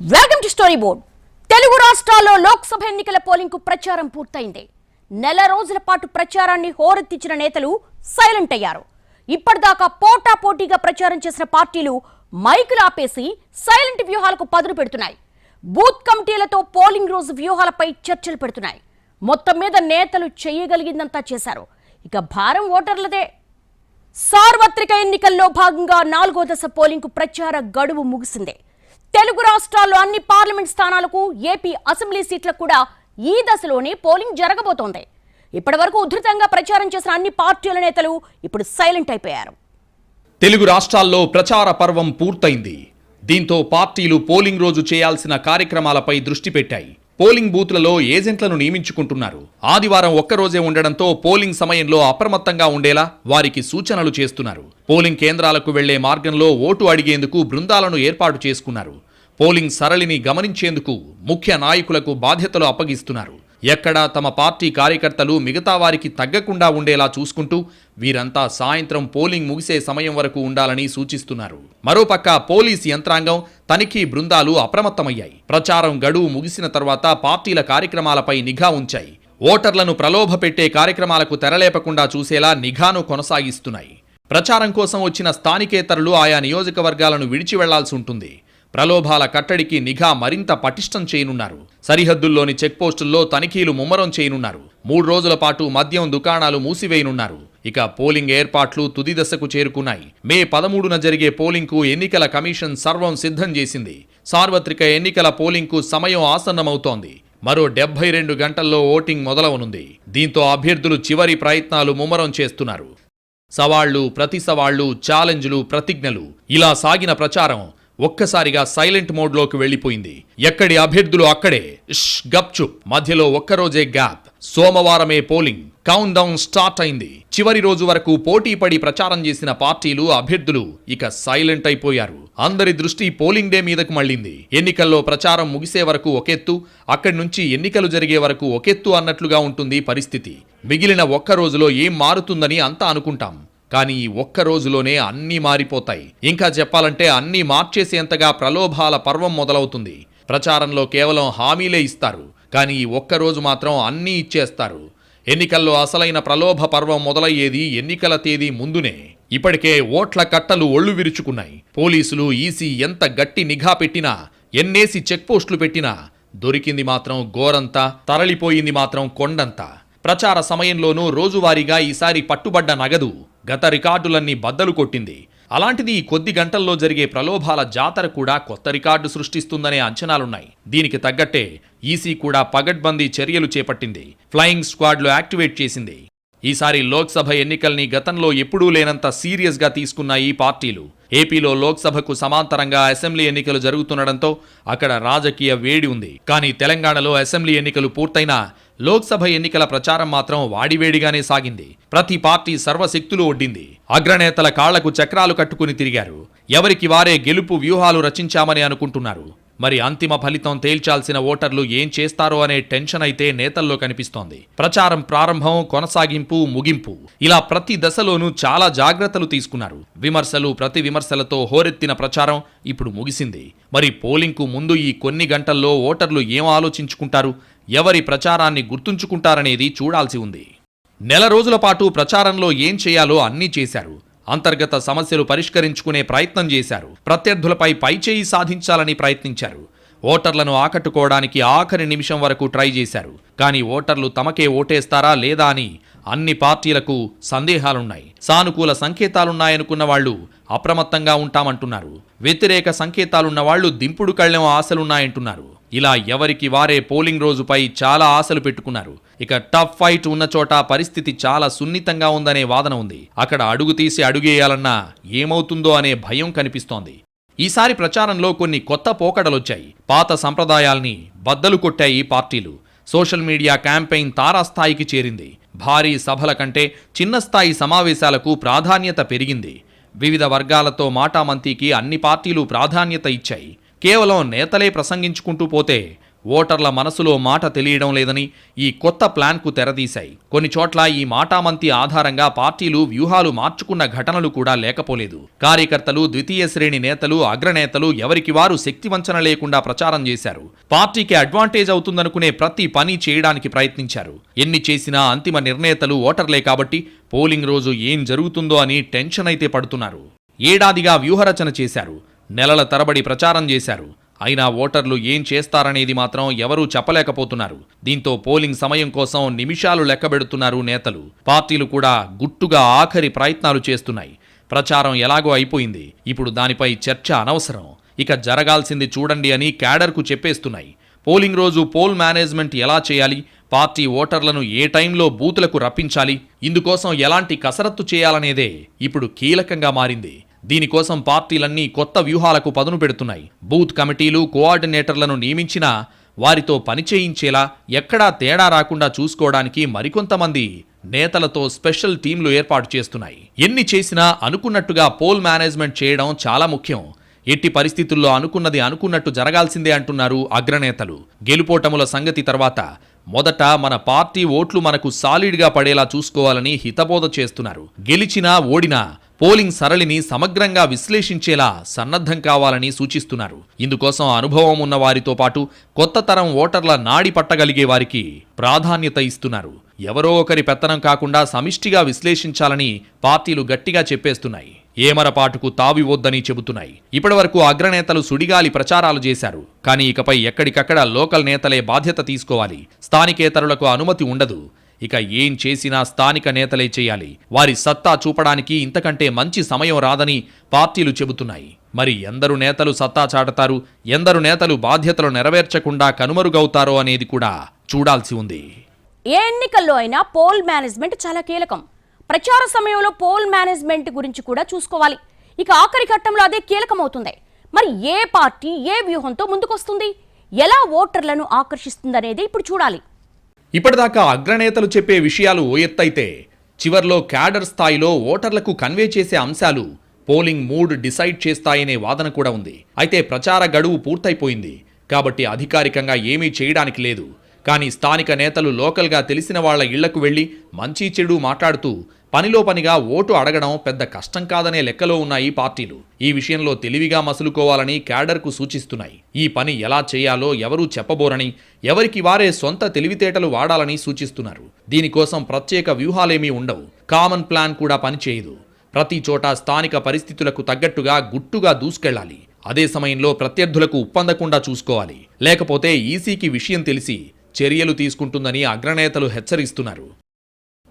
Welcome to story board. Telugu రాష్ట్రాల్లో లోక్సభ ఎన్నికల పోలింగ్కు ప్రచారం పూర్తయింది. నెల రోజుల పాటు ప్రచారాన్ని హోరెత్తించిన నేతలు సైలెంట్ అయ్యారు. ఇప్పటిదాకా పోటా పోటీగా ప్రచారం చేసిన పార్టీలు మైకులు ఆపేసి సైలెంట్ వ్యూహాలకు పదును పెడుతున్నాయి. బూత్ కమిటీలతో పోలింగ్ రోజు వ్యూహాలపై చర్చలు పెడుతున్నాయి. మొత్తం మీద నేతలు చేయగలిగిందంతా చేశారు. ఇక భారం ఓటర్లదే. సార్వత్రిక ఎన్నికల్లో భాగంగా నాలుగో దశ పోలింగ్కు ప్రచార గడువు ముగిసిందే. తెలుగు రాష్ట్రాల్లో అన్ని పార్లమెంట్ స్థానాలకు ఏపీ అసెంబ్లీ సీట్లకు కూడా ఈ దశలోనే పోలింగ్ జరగబోతోంది. ఇప్పటివరకు ఉధృతంగా ప్రచారం చేసిన అన్ని పార్టీల నేతలు ఇప్పుడు సైలెంట్ అయిపోయారు. తెలుగు రాష్ట్రాల్లో ప్రచార పర్వం పూర్తయింది. దీంతో పార్టీలు పోలింగ్ రోజు చేయాల్సిన కార్యక్రమాలపై దృష్టి పెట్టాయి. పోలింగ్ బూత్లలో ఏజెంట్లను నియమించుకుంటున్నారు. ఆదివారం ఒక్కరోజే ఉండడంతో పోలింగ్ సమయంలో అప్రమత్తంగా ఉండేలా వారికి సూచనలు చేస్తున్నారు. పోలింగ్ కేంద్రాలకు వెళ్ళే మార్గంలో ఓటు అడిగేందుకు బృందాలను ఏర్పాటు చేసుకున్నారు. పోలింగ్ సరళిని గమనించేందుకు ముఖ్య నాయకులకు బాధ్యతలు అప్పగిస్తున్నారు. ఎక్కడా తమ పార్టీ కార్యకర్తలు మిగతా వారికి తగ్గకుండా ఉండేలా చూసుకుంటూ వీరంతా సాయంత్రం పోలింగ్ ముగిసే సమయం వరకు ఉండాలని సూచిస్తున్నారు. మరోపక్క పోలీస్ యంత్రాంగం తనిఖీ బృందాలు అప్రమత్తమయ్యాయి. ప్రచారం గడువు ముగిసిన తర్వాత పార్టీల కార్యక్రమాలపై నిఘా ఉంచాయి. ఓటర్లను ప్రలోభపెట్టే కార్యక్రమాలకు తెరలేపకుండా చూసేలా నిఘాను కొనసాగిస్తున్నాయి. ప్రచారం కోసం వచ్చిన స్థానికేతరులు ఆయా నియోజకవర్గాలను విడిచి వెళ్ళాల్సి ఉంటుంది. ప్రలోభాల కట్టడికి నిఘా మరింత పటిష్టం చేయనున్నారు. సరిహద్దుల్లోని చెక్పోస్టుల్లో తనిఖీలు ముమ్మరం చేయనున్నారు. మూడు రోజుల పాటు మద్యం దుకాణాలు మూసివేయనున్నారు. ఇక పోలింగ్ ఏర్పాట్లు తుది దశకు చేరుకున్నాయి. మే పదమూడున జరిగే పోలింగ్కు ఎన్నికల కమిషన్ సర్వం సిద్ధం చేసింది. సార్వత్రిక ఎన్నికల పోలింగ్కు సమయం ఆసన్నమవుతోంది. మరో డెబ్బై రెండు గంటల్లో ఓటింగ్ మొదలవనుంది. దీంతో అభ్యర్థులు చివరి ప్రయత్నాలు ముమ్మరం చేస్తున్నారు. సవాళ్ళు ప్రతి సవాళ్ళు ఛాలెంజ్లు ప్రతిజ్ఞలు. ఇలా సాగిన ప్రచారం ఒక్కసారిగా సైలెంట్ మోడ్లోకి వెళ్ళిపోయింది ఎక్కడి అభ్యర్థులు అక్కడే? ఇష్ గప్చుప్ మధ్యలో ఒక్కరోజే గ్యాప్. సోమవారమే పోలింగ్. కౌంట్ డౌన్ స్టార్ట్ అయింది. చివరి రోజు వరకు పోటీ పడి ప్రచారం చేసిన పార్టీలు అభ్యర్థులు ఇక సైలెంట్ అయిపోయారు. అందరి దృష్టి పోలింగ్ డే మీదకు మళ్ళింది. ఎన్నికల్లో ప్రచారం ముగిసే వరకు ఒకెత్తు అక్కడి నుంచి ఎన్నికలు జరిగే వరకు ఒకెత్తు అన్నట్లుగా ఉంటుంది పరిస్థితి. మిగిలిన ఒక్క రోజులో ఏం మారుతుందని అంతా అనుకుంటాం. కానీ ఈ ఒక్క రోజులోనే అన్నీ మారిపోతాయి. ఇంకా చెప్పాలంటే అన్నీ మార్చేసేంతగా ప్రలోభాల పర్వం మొదలవుతుంది. ప్రచారంలో కేవలం హామీలే ఇస్తారు. కానీ ఈ ఒక్క రోజు మాత్రం అన్నీ ఇచ్చేస్తారు. ఎన్నికల్లో అసలైన ప్రలోభ పర్వం మొదలయ్యేది ఎన్నికల తేదీ ముందునే. ఇప్పటికే ఓట్ల కట్టలు ఒళ్ళు విరుచుకున్నాయి. పోలీసులు ఈసీ ఎంత గట్టి నిఘా పెట్టినా ఎన్నేసి చెక్పోస్టులు పెట్టినా దొరికింది మాత్రం గోరంతా తరలిపోయింది మాత్రం కొండంతా. ప్రచార సమయంలోనూ రోజువారీగా ఈసారి పట్టుబడ్డ నగదు. గత రికార్డులన్నీ బద్దలు కొట్టింది. అలాంటిది ఈ కొద్ది గంటల్లో జరిగే ప్రలోభాల జాతర కూడా కొత్త రికార్డు సృష్టిస్తుందనే అంచనాలున్నాయి. దీనికి తగ్గట్టే ఈసీ కూడా పగడ్బందీ చర్యలు చేపట్టింది. ఫ్లయింగ్ స్క్వాడ్లు యాక్టివేట్ చేసింది. ఈసారి లోక్సభ ఎన్నికల్ని గతంలో ఎప్పుడూ లేనంత సీరియస్గా తీసుకున్న ఈ పార్టీలు ఏపీలో లోక్సభకు సమాంతరంగా అసెంబ్లీ ఎన్నికలు జరుగుతుండటంతో అక్కడ రాజకీయ వేడి ఉంది. కానీ తెలంగాణలో అసెంబ్లీ ఎన్నికలు పూర్తయినా లోక్సభ ఎన్నికల ప్రచారం మాత్రం వాడివేడిగానే సాగింది. ప్రతి పార్టీ సర్వశక్తులు ఒడ్డింది. అగ్రనేతల కాళ్ళకు చక్రాలు కట్టుకుని తిరిగారు. ఎవరికి వారే గెలుపు వ్యూహాలు రచించామని అనుకుంటున్నారు. మరి అంతిమ ఫలితం తేల్చాల్సిన ఓటర్లు ఏం చేస్తారో అనే టెన్షన్ అయితే నేతల్లో కనిపిస్తోంది. ప్రచారం ప్రారంభం కొనసాగింపు ముగింపు. ఇలా ప్రతి దశలోనూ చాలా జాగ్రత్తలు తీసుకున్నారు. విమర్శలు ప్రతి విమర్శలతో హోరెత్తిన ప్రచారం ఇప్పుడు ముగిసింది. మరి పోలింగ్కు ముందు ఈ కొన్ని గంటల్లో ఓటర్లు ఏం ఆలోచించుకుంటారు? ఎవరి ప్రచారాన్ని గుర్తుంచుకుంటారనేది చూడాల్సి ఉంది. నెల రోజుల పాటు ప్రచారంలో ఏం చేయాలో అన్నీ చేశారు. అంతర్గత సమస్యలు పరిష్కరించుకునే ప్రయత్నం చేశారు. ప్రత్యర్థులపై పైచేయి సాధించాలని ప్రయత్నించారు. ఓటర్లను ఆకట్టుకోవడానికి ఆఖరి నిమిషం వరకు ట్రై చేశారు. కానీ ఓటర్లు తమకే ఓటేస్తారా లేదా అని అన్ని పార్టీలకు సందేహాలున్నాయి. సానుకూల సంకేతాలున్నాయనుకున్న వాళ్ళు అప్రమత్తంగా ఉంటామంటున్నారు. వ్యతిరేక సంకేతాలున్న వాళ్ళు దింపుడు కళ్ళెం ఆశలున్నాయంటున్నారు. ఇలా ఎవరికి వారే పోలింగ్ రోజుపై చాలా ఆశలు పెట్టుకున్నారు. ఇక టఫ్ ఫైట్ ఉన్న చోట పరిస్థితి చాలా సున్నితంగా ఉందనే వాదన ఉంది. అక్కడ అడుగు తీసి అడుగేయాలన్నా ఏమవుతుందో అనే భయం కనిపిస్తోంది. ఈసారి ప్రచారంలో కొన్ని కొత్త పోకడలొచ్చాయి. పాత సంప్రదాయాల్ని బద్దలు కొట్టాయి పార్టీలు. సోషల్ మీడియా క్యాంపెయిన్ తారాస్థాయికి చేరింది. భారీ సభల కంటే చిన్న స్థాయి సమావేశాలకు ప్రాధాన్యత పెరిగింది. వివిధ వర్గాలతో మాటామంతీకి అన్ని పార్టీలు ప్రాధాన్యత ఇచ్చాయి. కేవలం నేతలే ప్రసంగించుకుంటూ పోతే ఓటర్ల మనసులో మాట తెలియడం లేదని ఈ కొత్త ప్లాన్కు తెరదీశాయి. కొన్ని చోట్ల ఈ మాటామంతి ఆధారంగా పార్టీలు వ్యూహాలు మార్చుకున్న ఘటనలు కూడా లేకపోలేదు. కార్యకర్తలు ద్వితీయ శ్రేణి నేతలు అగ్రనేతలు ఎవరికి వారు శక్తివంచన లేకుండా ప్రచారం చేశారు. పార్టీకి అడ్వాంటేజ్ అవుతుందనుకునే ప్రతి పని చేయడానికి ప్రయత్నించారు. ఎన్ని చేసినా అంతిమ నిర్ణేతలు ఓటర్లే కాబట్టి పోలింగ్ రోజు ఏం జరుగుతుందో అని టెన్షన్ అయితే పడుతున్నారు. ఏడాదిగా వ్యూహరచన చేశారు. నెలల తరబడి ప్రచారం చేశారు. అయినా ఓటర్లు ఏం చేస్తారనేది మాత్రం ఎవరూ చెప్పలేకపోతున్నారు. దీంతో పోలింగ్ సమయం కోసం నిమిషాలు లెక్కబెడుతున్నారు నేతలు. పార్టీలు కూడా గుట్టుగా ఆఖరి ప్రయత్నాలు చేస్తున్నాయి. ప్రచారం ఎలాగో అయిపోయింది. ఇప్పుడు దానిపై చర్చ అనవసరం. ఇక జరగాల్సింది చూడండి అని క్యాడర్కు చెప్పేస్తున్నాయి. పోలింగ్ రోజు పోల్ మేనేజ్మెంట్ ఎలా చేయాలి? పార్టీ ఓటర్లను ఏ టైంలో బూతులకు రప్పించాలి? ఇందుకోసం ఎలాంటి కసరత్తు చేయాలనేదే ఇప్పుడు కీలకంగా మారింది. దీనికోసం పార్టీలన్నీ కొత్త వ్యూహాలకు పదును పెడుతున్నాయి. బూత్ కమిటీలు కోఆర్డినేటర్లను నియమించినా వారితో పనిచేయించేలా ఎక్కడా తేడా రాకుండా చూసుకోవడానికి మరికొంతమంది నేతలతో స్పెషల్ టీంలు ఏర్పాటు చేస్తున్నాయి. ఎన్ని చేసినా అనుకున్నట్టుగా పోల్ మేనేజ్మెంట్ చేయడం చాలా ముఖ్యం. ఎట్టి పరిస్థితుల్లో అనుకున్నది అనుకున్నట్టు జరగాల్సిందే అంటున్నారు అగ్రనేతలు. గెలుపోటముల సంగతి తర్వాత మొదట మన పార్టీ ఓట్లు మనకు సాలిడ్గా పడేలా చూసుకోవాలని హితబోధ చేస్తున్నారు. గెలిచినా ఓడినా పోలింగ్ సరళిని సమగ్రంగా విశ్లేషించేలా సన్నద్ధం కావాలని సూచిస్తున్నారు. ఇందుకోసం అనుభవం ఉన్న వారితో పాటు కొత్త తరం ఓటర్ల నాడి పట్టగలిగే వారికి ప్రాధాన్యత ఇస్తున్నారు. ఎవరో ఒకరి పెత్తనం కాకుండా సమిష్టిగా విశ్లేషించాలని పార్టీలు గట్టిగా చెప్పేస్తున్నాయి. ఏమరపాటుకు తావివద్దని చెబుతున్నాయి. ఇప్పటివరకు అగ్రనేతలు సుడిగాలి ప్రచారాలు చేశారు. కానీ ఇకపై ఎక్కడికక్కడ లోకల్ నేతలే బాధ్యత తీసుకోవాలి. స్థానికేతరులకు అనుమతి ఉండదు. ఇక ఏం చేసినా స్థానిక నేతలే చేయాలి. వారి సత్తా చూపడానికి ఇంతకంటే మంచి సమయం రాదని పార్టీలు చెబుతున్నాయి. మరి ఎందరు నేతలు సత్తా చాటతారు? ఎందరు నేతలు బాధ్యతలు నెరవేర్చకుండా కనుమరుగవుతారో అనేది కూడా చూడాల్సి ఉంది. ఏ ఎన్నికల్లో అయినా పోల్ మేనేజ్మెంట్ చాలా కీలకం. ప్రచార సమయంలో పోల్ మేనేజ్మెంట్ గురించి కూడా చూసుకోవాలి. ఇక ఆఖరి ఘట్టంలో అదే కీలకమవుతుంది. మరి ఏ పార్టీ ఏ వ్యూహంతో ముందుకొస్తుంది? ఎలా ఓటర్లను ఆకర్షిస్తుందనేది ఇప్పుడు చూడాలి. ఇప్పటిదాకా అగ్రనేతలు చెప్పే విషయాలు ఓ ఎత్తైతే చివర్లో క్యాడర్ స్థాయిలో ఓటర్లకు కన్వే చేసే అంశాలు పోలింగ్ మూడ్ డిసైడ్ చేస్తాయనే వాదన కూడా ఉంది. అయితే ప్రచార గడువు పూర్తయిపోయింది. కాబట్టి అధికారికంగా ఏమీ చేయడానికి లేదు. కానీ స్థానిక నేతలు లోకల్గా తెలిసిన వాళ్ళ ఇళ్ళకు వెళ్ళి మంచి చెడు మాట్లాడుతూ పనిలో పనిగా ఓటు అడగడం పెద్ద కష్టం కాదనే లెక్కలో ఉన్నాయి పార్టీలు ఈ విషయంలో తెలివిగా మసులుకోవాలని క్యాడర్కు సూచిస్తున్నాయి. ఈ పని ఎలా చేయాలో ఎవరూ చెప్పబోరని ఎవరికి వారే సొంత తెలివితేటలు వాడాలని సూచిస్తున్నారు. దీనికోసం ప్రత్యేక వ్యూహాలేమీ ఉండవు. కామన్ ప్లాన్ కూడా పనిచేయదు. ప్రతి చోట స్థానిక పరిస్థితులకు తగ్గట్టుగా గుట్టుగా దూసుకెళ్ళాలి అదే సమయంలో ప్రత్యర్థులకు ఉప్పందకుండా చూసుకోవాలి. లేకపోతే ఈసీకి విషయం తెలిసి చర్యలు తీసుకుంటుందని అగ్రనేతలు హెచ్చరిస్తున్నారు.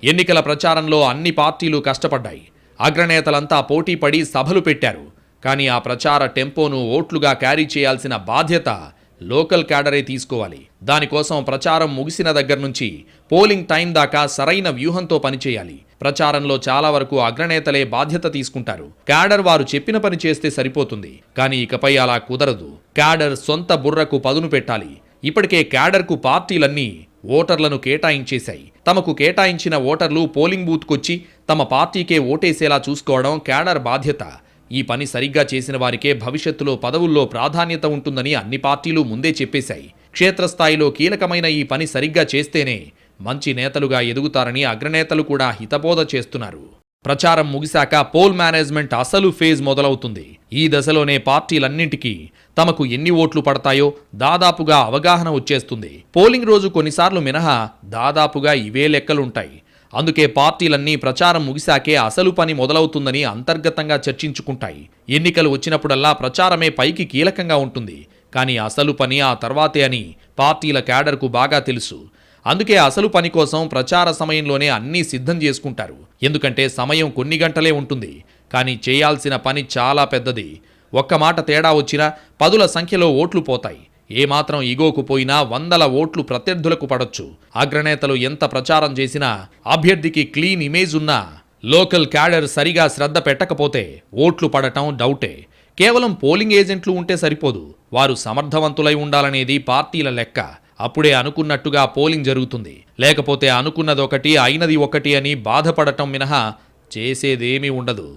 ఎన్నికల ప్రచారంలో అన్ని పార్టీలు కష్టపడ్డాయి. అగ్రనేతలంతా పోటీపడి సభలు పెట్టారు. కానీ ఆ ప్రచార టెంపోను ఓట్లుగా క్యారీ చేయాల్సిన బాధ్యత లోకల్ క్యాడరే తీసుకోవాలి. దానికోసం ప్రచారం ముగిసిన దగ్గర నుంచి పోలింగ్ టైం దాకా సరైన వ్యూహంతో పనిచేయాలి. ప్రచారంలో చాలా వరకు అగ్రనేతలే బాధ్యత తీసుకుంటారు. క్యాడర్ వారు చెప్పిన పని చేస్తే సరిపోతుంది. కానీ ఇకపై అలా కుదరదు. క్యాడర్ సొంత బుర్రకు పదును పెట్టాలి. ఇప్పటికే క్యాడర్కు పార్టీలన్నీ ఓటర్లను కేటాయించేశాయి. తమకు కేటాయించిన ఓటర్లు పోలింగ్ బూత్కొచ్చి తమ పార్టీకే ఓటేసేలా చూసుకోవడం క్యాడర్ బాధ్యత. ఈ పని సరిగ్గా చేసిన వారికే భవిష్యత్తులో పదవుల్లో ప్రాధాన్యత ఉంటుందని అన్ని పార్టీలు ముందే చెప్పేశాయి. క్షేత్రస్థాయిలో కీలకమైన ఈ పని సరిగ్గా చేస్తేనే మంచి నేతలుగా ఎదుగుతారని అగ్రనేతలు కూడా హితబోధ చేస్తున్నారు. ప్రచారం ముగిశాక పోల్ మేనేజ్మెంట్ అసలు ఫేజ్ మొదలవుతుంది. ఈ దశలోనే పార్టీలన్నింటికీ తమకు ఎన్ని ఓట్లు పడతాయో దాదాపుగా అవగాహన వచ్చేస్తుంది. పోలింగ్ రోజు కొన్నిసార్లు మినహా దాదాపుగా ఇవే లెక్కలుంటాయి. అందుకే పార్టీలన్నీ ప్రచారం ముగిశాకే అసలు పని మొదలవుతుందని అంతర్గతంగా చర్చించుకుంటాయి. ఎన్నికలు వచ్చినప్పుడల్లా ప్రచారమే పైకి కీలకంగా ఉంటుంది. కానీ అసలు పని ఆ తర్వాతే అని పార్టీల క్యాడర్కు బాగా తెలుసు. అందుకే అసలు పని కోసం ప్రచార సమయంలోనే అన్నీ సిద్ధం చేసుకుంటారు. ఎందుకంటే సమయం కొన్ని గంటలే ఉంటుంది. కానీ చేయాల్సిన పని చాలా పెద్దది. ఒక్క మాట తేడా వచ్చినా పదుల సంఖ్యలో ఓట్లు పోతాయి. ఏమాత్రం ఇగోకు పోయినా వందల ఓట్లు ప్రత్యర్థులకు పడొచ్చు. అగ్రనేతలు ఎంత ప్రచారం చేసినా అభ్యర్థికి క్లీన్ ఇమేజ్ ఉన్నా లోకల్ క్యాడర్ సరిగా శ్రద్ధ పెట్టకపోతే ఓట్లు పడటం డౌటే. కేవలం పోలింగ్ ఏజెంట్లు ఉంటే సరిపోదు. వారు సమర్థవంతులై ఉండాలనేది పార్టీల లెక్క. అప్పుడే అనుకున్నట్టుగా పోలింగ్ జరుగుతుంది. లేకపోతే అనుకున్నదొకటి అయినది ఒకటి అని బాధపడటం మినహా చేసేదేమీ ఉండదు.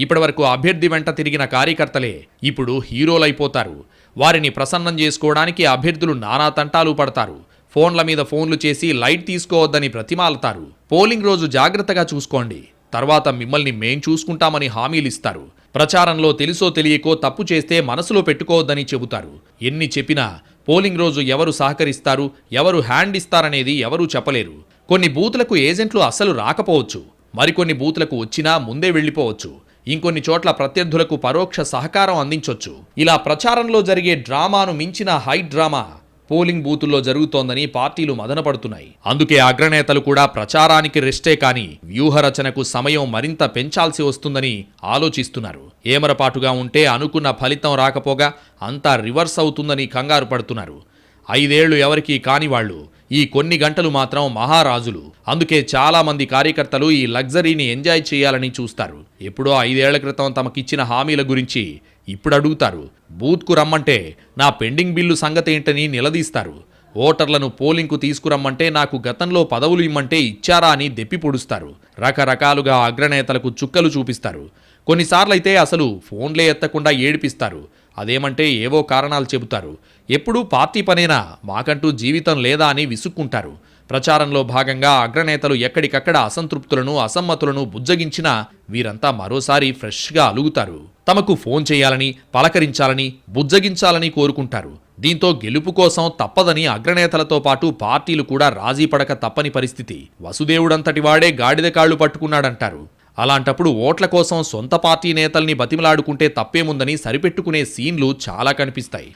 ఇప్పటివరకు అభ్యర్థి వెంట తిరిగిన కార్యకర్తలే ఇప్పుడు హీరోలైపోతారు. వారిని ప్రసన్నం చేసుకోవడానికి అభ్యర్థులు నానా తంటాలు పడతారు. ఫోన్ల మీద ఫోన్లు చేసి లైట్ తీసుకోవద్దని ప్రతిమాలతారు. పోలింగ్ రోజు జాగ్రత్తగా చూసుకోండి. తర్వాత మిమ్మల్ని మేం చూసుకుంటామని హామీలిస్తారు ప్రచారంలో తెలుసో తెలియకో తప్పు చేస్తే మనసులో పెట్టుకోవద్దని చెబుతారు. ఎన్ని చెప్పినా పోలింగ్ రోజు ఎవరు సహకరిస్తారు ఎవరు హ్యాండ్ ఇస్తారనేది ఎవరూ చెప్పలేరు. కొన్ని బూతులకు ఏజెంట్లు అస్సలు రాకపోవచ్చు. మరికొన్ని బూతులకు వచ్చినా ముందే వెళ్ళిపోవచ్చు. ఇంకొన్ని చోట్ల ప్రత్యర్థులకు పరోక్ష సహకారం అందించొచ్చు. ఇలా ప్రచారంలో జరిగే డ్రామాను మించిన హై డ్రామా పోలింగ్ బూతుల్లో జరుగుతోందని పార్టీలు మదనపడుతున్నాయి. అందుకే అగ్రనేతలు కూడా ప్రచారానికి రెస్టే కానీ వ్యూహరచనకు సమయం మరింత పెంచాల్సి వస్తుందని ఆలోచిస్తున్నారు. ఏమరపాటుగా ఉంటే అనుకున్న ఫలితం రాకపోగా అంతా రివర్స్ అవుతుందని కంగారు పడుతున్నారు. ఐదేళ్ళు ఎవరికీ కాని వాళ్ళు ఈ కొన్ని గంటలు మాత్రం మహారాజులు. అందుకే చాలా మంది కార్యకర్తలు ఈ లగ్జరీని ఎంజాయ్ చేయాలని చూస్తారు. ఎప్పుడో ఐదేళ్ళ క్రితం తమకిచ్చిన హామీల గురించి ఇప్పుడు అడుగుతారు. బూత్కు రమ్మంటే నా పెండింగ్ బిల్లు సంగతి ఏంటని నిలదీస్తారు. ఓటర్లను పోలింగ్కు తీసుకురమ్మంటే నాకు గతంలో పదవులు ఇమ్మంటే ఇచ్చారా అని దెప్పి పొడుస్తారు. రకరకాలుగా అగ్రనేతలకు చుక్కలు చూపిస్తారు. కొన్నిసార్లైతే అసలు ఫోన్లే ఎత్తకుండా ఏడిపిస్తారు. అదేమంటే ఏవో కారణాలు చెబుతారు. ఎప్పుడూ పార్టీ పనేనా? మాకంటూ జీవితం లేదా అని విసుక్కుంటారు. ప్రచారంలో భాగంగా అగ్రనేతలు ఎక్కడికక్కడ అసంతృప్తులను అసమ్మతులను బుజ్జగించినా వీరంతా మరోసారి ఫ్రెష్గా అలుగుతారు. తమకు ఫోన్ చేయాలని పలకరించాలని బుజ్జగించాలని కోరుకుంటారు. దీంతో గెలుపు కోసం తప్పదని అగ్రనేతలతో పాటు పార్టీలు కూడా రాజీ పడక తప్పని పరిస్థితి. వసుదేవుడంతటి వాడే గాడిద కాళ్ళు పట్టుకున్నాడంటారు. అలాంటప్పుడు ఓట్ల కోసం సొంత పార్టీ నేతల్ని బతిమలాడుకుంటే తప్పేముందని సరిపెట్టుకునే సీన్లు చాలా కనిపిస్తాయి.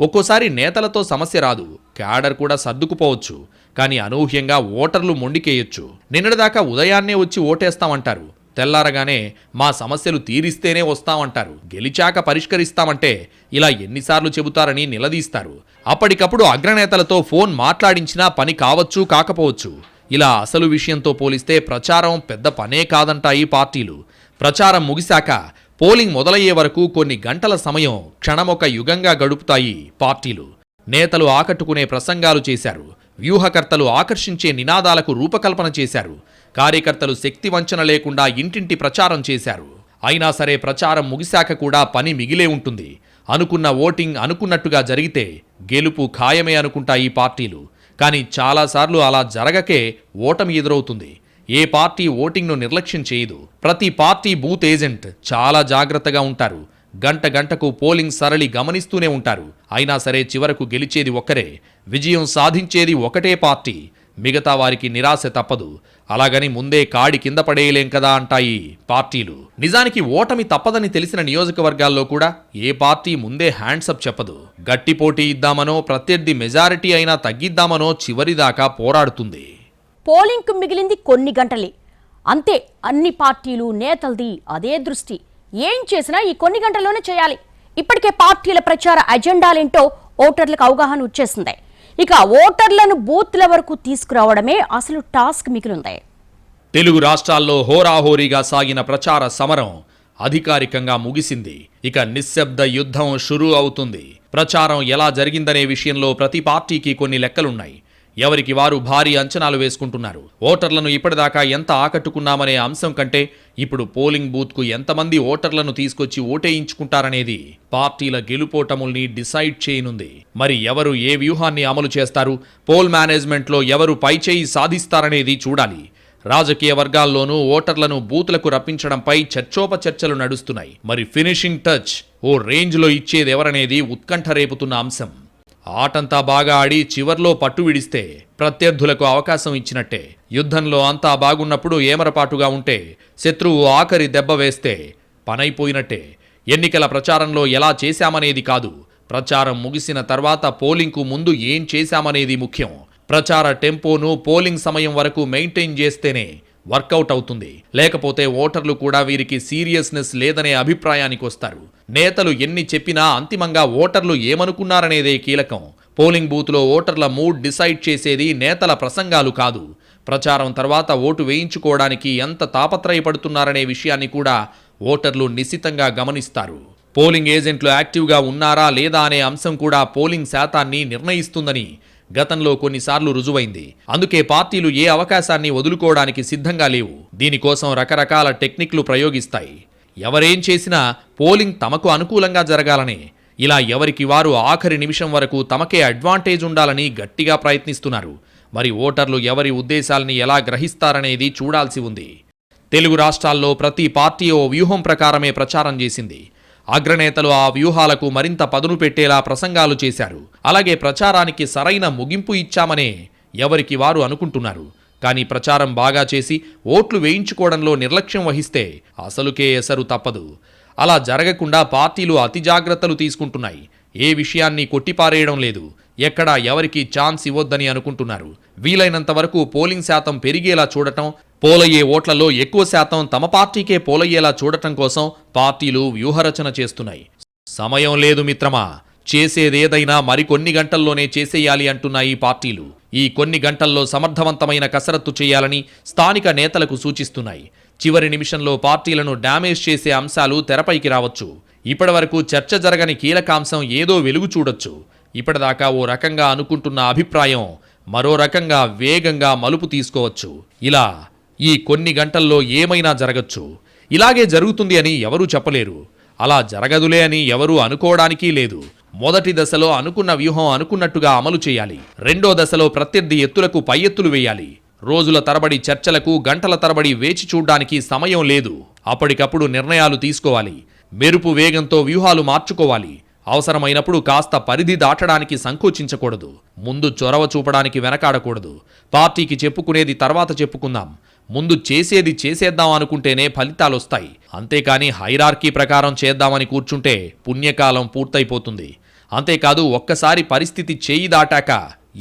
ఒక్కోసారి నేతలతో సమస్య రాదు క్యాడర్ కూడా సర్దుకుపోవచ్చు కానీ అనూహ్యంగా ఓటర్లు మొండికేయొచ్చు. నిన్నటిదాకా ఉదయాన్నే వచ్చి ఓటేస్తామంటారు తెల్లారగానే మా సమస్యలు తీరిస్తేనే వస్తామంటారు గెలిచాక పరిష్కరిస్తామంటే ఇలా ఎన్నిసార్లు చెబుతారని నిలదీస్తారు. అప్పటికప్పుడు అగ్రనేతలతో ఫోన్ మాట్లాడించినా పని కావచ్చు కాకపోవచ్చు. ఇలా అసలు విషయంతో పోలిస్తే ప్రచారం పెద్ద పనే కాదంటాయి పార్టీలు. ప్రచారం ముగిశాక పోలింగ్ మొదలయ్యే వరకు కొన్ని గంటల సమయం క్షణమొక యుగంగా గడుపుతాయి పార్టీలు. నేతలు ఆకట్టుకునే ప్రసంగాలు చేశారు. వ్యూహకర్తలు ఆకర్షించే నినాదాలకు రూపకల్పన చేశారు. కార్యకర్తలు శక్తి వంచన లేకుండా ఇంటింటి ప్రచారం చేశారు. అయినా సరే ప్రచారం ముగిశాక కూడా పని మిగిలే ఉంటుంది. అనుకున్న ఓటింగ్ అనుకున్నట్టుగా జరిగితే గెలుపు ఖాయమే అనుకుంటాయి పార్టీలు. కానీ చాలాసార్లు అలా జరగకే ఓటమి ఎదురవుతుంది. ఏ పార్టీ ఓటింగ్ను నిర్లక్ష్యం చేయదు. ప్రతి పార్టీ బూత్ ఏజెంట్ చాలా జాగ్రత్తగా ఉంటారు. గంట గంటకు పోలింగ్ సరళి గమనిస్తూనే ఉంటారు. అయినా సరే చివరకు గెలిచేది ఒక్కరే. విజయం సాధించేది ఒకటే పార్టీ. మిగతా వారికి నిరాశ తప్పదు. అలాగని ముందే కాడి కింద పడేయలేం కదా అంటాయి పార్టీలు. నిజానికి ఓటమి తప్పదని తెలిసిన నియోజకవర్గాల్లో కూడా ఏ పార్టీ ముందే హ్యాండ్సప్ చెప్పదు. గట్టి పోటీ ఇద్దామనో ప్రత్యర్థి మెజారిటీ అయినా తగ్గిద్దామనో చివరిదాకా పోరాడుతుంది. పోలింగ్కు మిగిలింది కొన్ని గంటలే. అంతే అన్ని పార్టీలు నేతలది అదే దృష్టి. ఏం చేసినా ఈ కొన్ని గంటల్లోనే చేయాలి. ఇప్పటికే పార్టీల ప్రచార అజెండాలేంటో ఓటర్లకు అవగాహన వచ్చేసింది. ఇక ఓటర్లను బూత్ల వరకు తీసుకురావడమే అసలు టాస్క్ మిగిలింది. తెలుగు రాష్ట్రాల్లో హోరాహోరీగా సాగిన ప్రచార సమరం అధికారికంగా ముగిసింది. ఇక నిశ్శబ్ద యుద్ధం షురూ అవుతుంది. ప్రచారం ఎలా జరిగిందనే విషయంలో ప్రతి పార్టీకి కొన్ని లెక్కలున్నాయి. ఎవరికి వారు భారీ అంచనాలు వేసుకుంటున్నారు. ఓటర్లను ఇప్పటిదాకా ఎంత ఆకట్టుకున్నామనే అంశం కంటే ఇప్పుడు పోలింగ్ బూత్కు ఎంతమంది ఓటర్లను తీసుకొచ్చి ఓటేయించుకుంటారనేది పార్టీల గెలుపోటముల్ని డిసైడ్ చేయనుంది. మరి ఎవరు ఏ వ్యూహాన్ని అమలు చేస్తారు? పోల్ మేనేజ్మెంట్లో ఎవరు పైచేయి సాధిస్తారనేది చూడాలి. రాజకీయ వర్గాల్లోనూ ఓటర్లను బూతులకు రప్పించడంపై చర్చోపచర్చలు నడుస్తున్నాయి. మరి ఫినిషింగ్ టచ్ ఓ రేంజ్లో ఇచ్చేదెవరనేది ఉత్కంఠ రేపుతున్న అంశం. ఆటంతా బాగా ఆడి చివర్లో పట్టు విడిస్తే ప్రత్యర్థులకు అవకాశం ఇచ్చినట్టే. యుద్ధంలో అంతా బాగున్నప్పుడు ఏమరపాటుగా ఉంటే శత్రువు ఆఖరి దెబ్బ వేస్తే పనైపోయినట్టే. ఎన్నికల ప్రచారంలో ఎలా చేశామనేది కాదు. ప్రచారం ముగిసిన తర్వాత పోలింగ్కు ముందు ఏం చేశామనేది ముఖ్యం. ప్రచార టెంపోను పోలింగ్ సమయం వరకు మెయింటైన్ చేస్తేనే వర్కౌట్ అవుతుంది. లేకపోతే ఓటర్లు కూడా వీరికి సీరియస్నెస్ లేదనే అభిప్రాయానికి వస్తారు. నేతలు ఎన్ని చెప్పినా అంతిమంగా ఓటర్లు ఏమనుకున్నారనేదే కీలకం. పోలింగ్ బూత్లో ఓటర్ల మూడ్ డిసైడ్ చేసేది నేతల ప్రసంగాలు కాదు. ప్రచారం తర్వాత ఓటు వేయించుకోవడానికి ఎంత తాపత్రయపడుతున్నారనే విషయాన్ని కూడా ఓటర్లు నిశితంగా గమనిస్తారు. పోలింగ్ ఏజెంట్లు యాక్టివ్గా ఉన్నారా లేదా అనే అంశం కూడా పోలింగ్ శాతాన్ని నిర్ణయిస్తుందని గతంలో కొన్నిసార్లు రుజువైంది. అందుకే పార్టీలు ఏ అవకాశాన్ని వదులుకోవడానికి సిద్ధంగా లేవు. దీనికోసం రకరకాల టెక్నిక్లు ప్రయోగిస్తాయి. ఎవరేం చేసినా పోలింగ్ తమకు అనుకూలంగా జరగాలనే. ఇలా ఎవరికి వారు ఆఖరి నిమిషం వరకు తమకే అడ్వాంటేజ్ ఉండాలని గట్టిగా ప్రయత్నిస్తున్నారు. మరి ఓటర్లు ఎవరి ఉద్దేశాల్ని ఎలా గ్రహిస్తారనేది చూడాల్సి ఉంది. తెలుగు రాష్ట్రాల్లో ప్రతి పార్టీ ఓ వ్యూహం ప్రకారమే ప్రచారం చేసింది. అగ్రనేతలు ఆ వ్యూహాలకు మరింత పదును పెట్టేలా ప్రసంగాలు చేశారు. అలాగే ప్రచారానికి సరైన ముగింపు ఇచ్చామనే ఎవరికి వారు అనుకుంటున్నారు. కానీ ప్రచారం బాగా చేసి ఓట్లు వేయించుకోవడంలో నిర్లక్ష్యం వహిస్తే అసలుకే ఎసరు తప్పదు. అలా జరగకుండా పార్టీలు అతి జాగ్రత్తలు తీసుకుంటున్నాయి. ఏ విషయాన్ని కొట్టిపారేయడం లేదు. ఎక్కడా ఎవరికి ఛాన్స్ ఇవ్వొద్దని అనుకుంటున్నారు. వీలైనంత వరకు పోలింగ్ శాతం పెరిగేలా చూడటం పోలయ్యే ఓట్లలో ఎక్కువ శాతం తమ పార్టీకే పోలయ్యేలా చూడటం కోసం పార్టీలు వ్యూహరచన చేస్తున్నాయి. సమయం లేదు మిత్రమా. చేసేదేదైనా మరికొన్ని గంటల్లోనే చేసేయాలి అంటున్నాయి పార్టీలు. ఈ కొన్ని గంటల్లో సమర్థవంతమైన కసరత్తు చేయాలని స్థానిక నేతలకు సూచిస్తున్నాయి. చివరి నిమిషంలో పార్టీలను డ్యామేజ్ చేసే అంశాలు తెరపైకి రావచ్చు. ఇప్పటివరకు చర్చ జరగని కీలకాంశం ఏదో వెలుగు చూడొచ్చు. ఇప్పటిదాకా ఓ రకంగా అనుకుంటున్న అభిప్రాయం మరో రకంగా వేగంగా మలుపు తీసుకోవచ్చు. ఇలా ఈ కొన్ని గంటల్లో ఏమైనా జరగచ్చు. ఇలాగే జరుగుతుంది అని ఎవరూ చెప్పలేరు. అలా జరగదులే అని ఎవరూ అనుకోవడానికీ లేదు. మొదటి దశలో అనుకున్న వ్యూహం అనుకున్నట్టుగా అమలు చేయాలి. రెండో దశలో ప్రత్యర్థి ఎత్తులకు పై ఎత్తులు వేయాలి. రోజుల తరబడి చర్చలకు గంటల తరబడి వేచి చూడ్డానికి సమయం లేదు. అప్పటికప్పుడు నిర్ణయాలు తీసుకోవాలి. మెరుపు వేగంతో వ్యూహాలు మార్చుకోవాలి. అవసరమైనప్పుడు కాస్త పరిధి దాటడానికి సంకోచించకూడదు. ముందు చొరవ చూపడానికి వెనకాడకూడదు. పార్టీకి చెప్పుకునేది తర్వాత చెప్పుకుందాం. ముందు చేసేది చేసేద్దాం అనుకుంటేనే ఫలితాలొస్తాయి. అంతేకాని హైరార్కీ ప్రకారం చేద్దామని కూర్చుంటే పుణ్యకాలం పూర్తయిపోతుంది. అంతేకాదు ఒక్కసారి పరిస్థితి చేయి దాటాక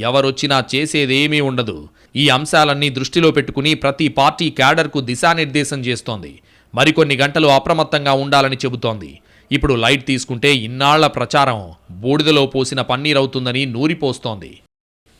ఎవరొచ్చినా చేసేదేమీ ఉండదు. ఈ అంశాలన్నీ దృష్టిలో పెట్టుకుని ప్రతి పార్టీ క్యాడర్కు దిశానిర్దేశం చేస్తోంది. మరికొన్ని గంటలు అప్రమత్తంగా ఉండాలని చెబుతోంది. ఇప్పుడు లైట్ తీసుకుంటే ఇన్నాళ్ళ ప్రచారం బూడిదలో పోసిన పన్నీరవుతుందని నూరిపోస్తోంది.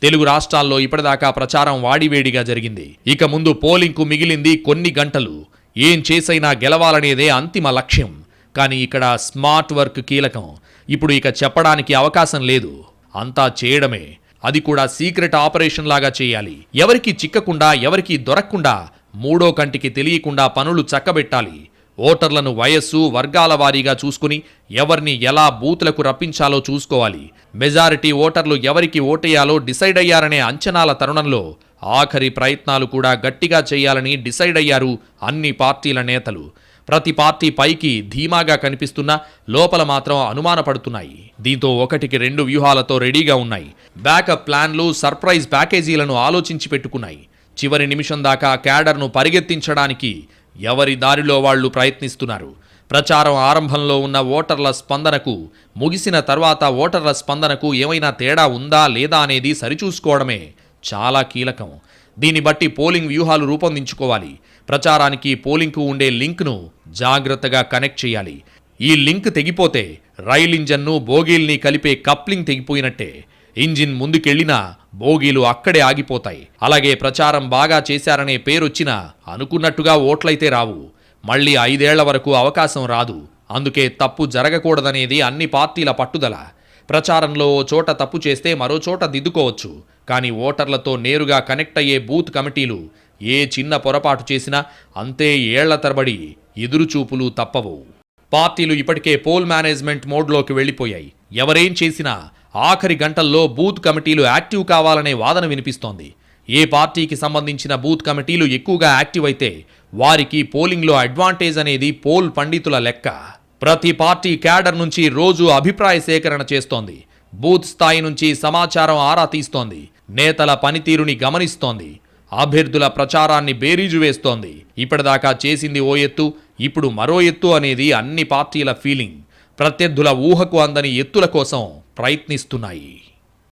తెలుగు రాష్ట్రాల్లో ఇప్పటిదాకా ప్రచారం వాడివేడిగా జరిగింది. ఇక ముందు పోలింగ్కు మిగిలింది కొన్ని గంటలు. ఏం చేసైనా గెలవాలనేదే అంతిమ లక్ష్యం. కానీ ఇక్కడ స్మార్ట్ వర్క్ కీలకం. ఇప్పుడు ఇక చెప్పడానికి అవకాశం లేదు. అంతా చేయడమే. అది కూడా సీక్రెట్ ఆపరేషన్ లాగా చేయాలి. ఎవరికి చిక్కకుండా ఎవరికి దొరకకుండా మూడో కంటికి తెలియకుండా పనులు చక్కబెట్టాలి. ఓటర్లను వయస్సు వర్గాల వారీగా చూసుకుని ఎవరిని ఎలా బూతులకు రప్పించాలో చూసుకోవాలి. మెజారిటీ ఓటర్లు ఎవరికి ఓటేయాలో డిసైడ్ అయ్యారనే అంచనాల తరుణంలో ఆఖరి ప్రయత్నాలు కూడా గట్టిగా చేయాలని డిసైడ్ అయ్యారు అన్ని పార్టీల నేతలు. ప్రతి పార్టీ పైకి ధీమాగా కనిపిస్తున్నా లోపల మాత్రం అనుమానపడుతున్నాయి. దీంతో ఒకటికి రెండు వ్యూహాలతో రెడీగా ఉన్నాయి. బ్యాకప్ ప్లాన్లు సర్ప్రైజ్ ప్యాకేజీలను ఆలోచించి పెట్టుకున్నాయి. చివరి నిమిషం దాకా క్యాడర్ను పరిగెత్తించడానికి ఎవరి దారిలో వాళ్ళు ప్రయత్నిస్తున్నారు? ప్రచారం ఆరంభంలో ఉన్న ఓటర్ల స్పందనకు ముగిసిన తర్వాత ఓటర్ల స్పందనకు ఏమైనా తేడా ఉందా లేదా అనేది సరిచూసుకోవడమే చాలా కీలకం. దీన్ని బట్టి పోలింగ్ వ్యూహాలు రూపొందించుకోవాలి. ప్రచారానికి పోలింగ్కు ఉండే లింక్ను జాగ్రత్తగా కనెక్ట్ చేయాలి. ఈ లింక్ తెగిపోతే రైల్ ఇంజన్ను బోగీల్ని కలిపే కప్లింగ్ తెగిపోయినట్టే. ఇంజిన్ ముందుకెళ్ళినా బోగీలు అక్కడే ఆగిపోతాయి. అలాగే ప్రచారం బాగా చేశారనే పేరొచ్చినా అనుకున్నట్టుగా ఓట్లయితే రావు. మళ్ళీ ఐదేళ్ళ వరకు అవకాశం రాదు. అందుకే తప్పు జరగకూడదనేది అన్ని పార్టీల పట్టుదల. ప్రచారంలో ఓ చోట తప్పు చేస్తే మరో చోట దిద్దుకోవచ్చు. కానీ ఓటర్లతో నేరుగా కనెక్ట్ అయ్యే బూత్ కమిటీలు ఏ చిన్న పొరపాటు చేసినా అంతే ఏళ్ళ తరబడి ఎదురుచూపులు తప్పవు. పార్టీలు ఇప్పటికే పోల్ మేనేజ్మెంట్ మోడ్లోకి వెళ్ళిపోయాయి. ఎవరేం చేసినా ఆఖరి గంటల్లో బూత్ కమిటీలు యాక్టివ్ కావాలనే వాదన వినిపిస్తోంది. ఏ పార్టీకి సంబంధించిన బూత్ కమిటీలు ఎక్కువగా యాక్టివ్ అయితే వారికి పోలింగ్లో అడ్వాంటేజ్ అనేది పోల్ పండితుల లెక్క. ప్రతి పార్టీ క్యాడర్ నుంచి రోజు అభిప్రాయ సేకరణ చేస్తోంది. బూత్ స్థాయి నుంచి సమాచారం ఆరా తీస్తోంది. నేతల పనితీరుని గమనిస్తోంది. అభ్యర్థుల ప్రచారాన్ని బేరీజు వేస్తోంది. ఇప్పటిదాకా చేసింది ఓ ఎత్తు ఇప్పుడు మరో ఎత్తు అనేది అన్ని పార్టీల ఫీలింగ్. ప్రత్యర్థుల ఊహకు అందని ఎత్తుల కోసం ప్రయత్నిస్తున్నాయి.